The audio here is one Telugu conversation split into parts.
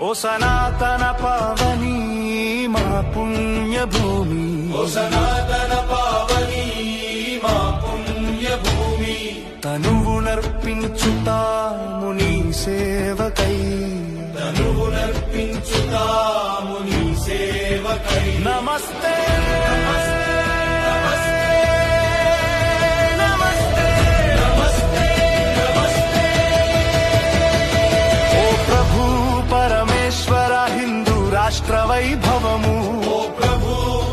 ఓ సనాతన పావని మా పుణ్యభూమి. ఓ సనాతన పావని మా పుణ్యభూమి. తనువు నర్పించుతాము నీ సేవకై. తనువు నర్పించుతాము రాష్ట్ర వైభవము ఓ ప్రభు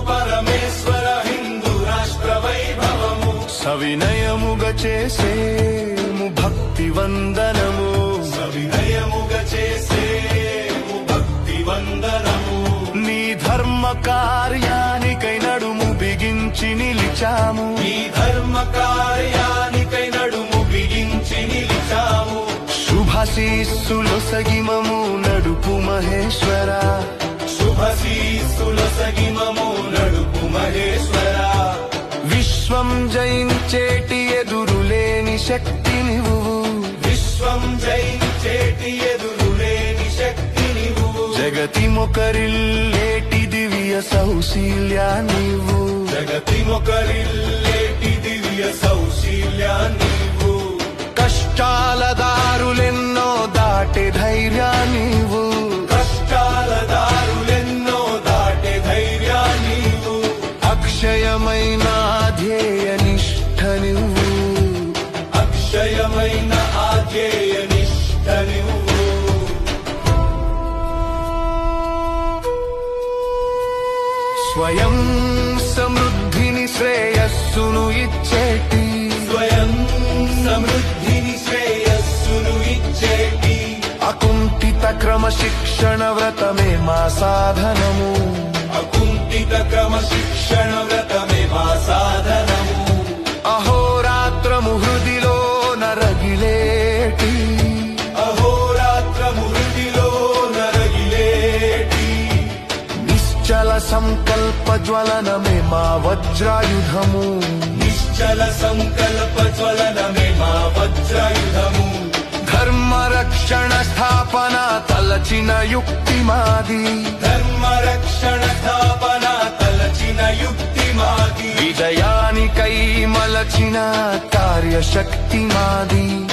పరమేశ్వర హిందూ రాష్ట్ర వైభవము సవినయముగ చేసేము భక్తి వందనము. సవినయముగ చేసేము భక్తి వందనము. నీ ధర్మ కార్యానికై నడుము బిగించి నిలిచాము. ఈ ధర్మ కార్యానికై నడుము బిగించి నిలిచాము. శుభశీస్సులు సగిమము నడుపు మహేశ్వర. శక్తి నీవు విశ్వం జయించేటి ఎదురులేని శక్తి నీవు జగతి మొకరిల్లేటి దివ్య సౌశీల్య నీవు జగతి మొకరిల్లేటి దివ్య సౌశీల్య నీవు కష్టాల దారులెన్నో దాటే ధైర్య నీవు కష్టాల దారులెన్నో దాటే ధైర్య నీవు అక్షయమైన ధ్యేయ నిష్ఠ నువ్వు అక్షయమైన ఆధ్యేయ నిష్ఠ నువ్వు స్వయం సమృద్ధిని శ్రేయస్సును ఇచ్చేటి. స్వయం సమృద్ధిని శ్రేయస్సును ఇచ్చేటి. అకుంఠిత క్రమశిక్షణ వ్రతమే మా సాధనము. అకుంఠిత నిశ్చల సంకల్ప జ్వలనమే మా వజ్రాయుధము. నిశ్చల సంకల్ప జ్వలనమే మా వజ్రాయుధము. ధర్మ రక్షణ స్థాపన తలచిన యుక్తి మాది. ధర్మ రక్షణ స్థాపన తలచిన యుక్తి మాది. విజయానికై మలచిన కార్యశక్తి మాది.